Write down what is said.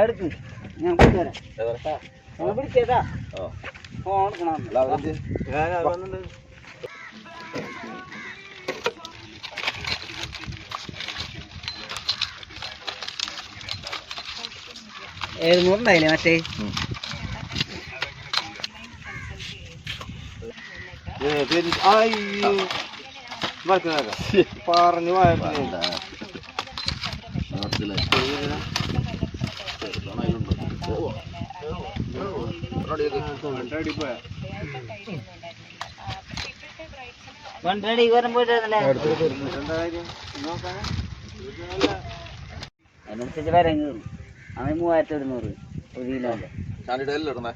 അടുത്ത് ഞാൻ പിടിച്ചേട്ടാ. ഫോൺ എടുക്കണം. അതിന്റെ എഴുന്നൂറുണ്ടായില്ലേ മറ്റേ? ഉം. പറഞ്ഞു. വണ്ടി വരം പോയിട്ടല്ലേ അതിനനുസരിച്ച് വരം കയറും അവൻ മൂവായിരത്തി ഒരുന്നൂറ് ഒരു കിലോ ചാണ്ടിയുടെ എല്ലാം ഇടണേ